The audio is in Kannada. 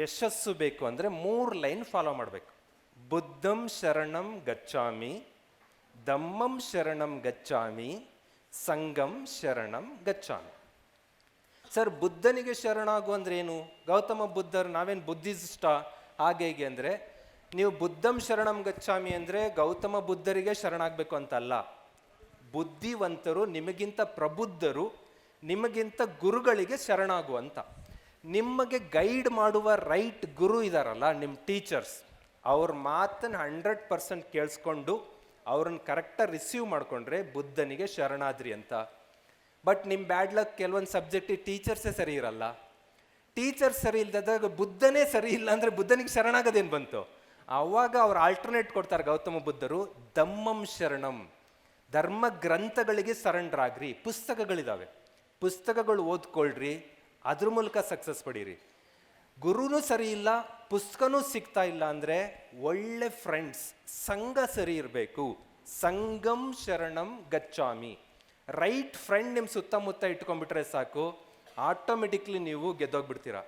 ಯಶಸ್ಸು ಬೇಕು ಅಂದರೆ ಮೂರು ಲೈನ್ ಫಾಲೋ ಮಾಡಬೇಕು. ಬುದ್ಧಂ ಶರಣಂ ಗಚ್ಚಾಮಿ ದಮ್ಮಂ ಶರಣಂ ಗಚ್ಚಾಮಿ ಸಂಗಂ ಶರಣಂ ಗಚ್ಚಾಮಿ ಸರ್, ಬುದ್ಧನಿಗೆ ಶರಣಾಗು ಅಂದ್ರೆ ಏನು? ಗೌತಮ ಬುದ್ಧರು ನಾವೇನು ಬುದ್ಧಿಸ್ಟ ಹಾಗೆ ಹೇಗೆ ಅಂದರೆ, ನೀವು ಬುದ್ಧಂ ಶರಣಂ ಗಚ್ಚಾಮಿ ಅಂದರೆ ಗೌತಮ ಬುದ್ಧರಿಗೆ ಶರಣಾಗಬೇಕು ಅಂತಲ್ಲ. ಬುದ್ಧಿವಂತರು ನಿಮಗಿಂತ ಪ್ರಬುದ್ಧರು, ನಿಮಗಿಂತ ಗುರುಗಳಿಗೆ ಶರಣಾಗು ಅಂತ. ನಿಮಗೆ ಗೈಡ್ ಮಾಡುವ ರೈಟ್ ಗುರು ಇದಾರಲ್ಲ ನಿಮ್ಮ ಟೀಚರ್ಸ್, ಅವ್ರ ಮಾತನ್ನು ಹಂಡ್ರೆಡ್ ಪರ್ಸೆಂಟ್ ಕೇಳಿಸ್ಕೊಂಡು ಅವ್ರನ್ನ ಕರೆಕ್ಟಾಗಿ ರಿಸೀವ್ ಮಾಡಿಕೊಂಡ್ರೆ ಬುದ್ಧನಿಗೆ ಶರಣಾದ್ರಿ ಅಂತ. ಬಟ್ ನಿಮ್ಮ ಬ್ಯಾಡ್ ಲಕ್ ಕೆಲವೊಂದು ಸಬ್ಜೆಕ್ಟಿಗೆ ಟೀಚರ್ಸೇ ಸರಿ ಇರಲ್ಲ. ಟೀಚರ್ ಸರಿ ಇಲ್ಲದಾಗ ಬುದ್ಧನೇ ಸರಿ ಇಲ್ಲ ಅಂದರೆ ಬುದ್ಧನಿಗೆ ಶರಣಾಗೋದೇನು ಬಂತು? ಅವಾಗ ಅವ್ರು ಆಲ್ಟರ್ನೇಟ್ ಕೊಡ್ತಾರೆ ಗೌತಮ ಬುದ್ಧರು ಧಮ್ಮಂ ಶರಣಂ. ಧರ್ಮ ಗ್ರಂಥಗಳಿಗೆ ಸರೆಂಡರ್ ಆಗ್ರಿ. ಪುಸ್ತಕಗಳಿದಾವೆ. ಪುಸ್ತಕಗಳು ಓದ್ಕೊಳ್ರಿ. ಅದ್ರ ಮೂಲಕ ಸಕ್ಸಸ್ ಪಡೀರಿ. ಗುರುನೂ ಸರಿ ಇಲ್ಲ, ಪುಸ್ತಕನೂ ಸಿಗ್ತಾ ಇಲ್ಲ ಅಂದರೆ ಒಳ್ಳೆ ಫ್ರೆಂಡ್ಸ್ ಸಂಘ ಸರಿ ಇರಬೇಕು. ಸಂಗಂ ಶರಣಂ ಗಚ್ಚಾಮಿ. ರೈಟ್ ಫ್ರೆಂಡ್ ನಿಮ್ಮ ಸುತ್ತಮುತ್ತ ಇಟ್ಕೊಂಡ್ಬಿಟ್ರೆ ಸಾಕು ಆಟೋಮೆಟಿಕ್ಲಿ ನೀವು ಗೆದ್ದೋಗ್ಬಿಡ್ತೀರಾ.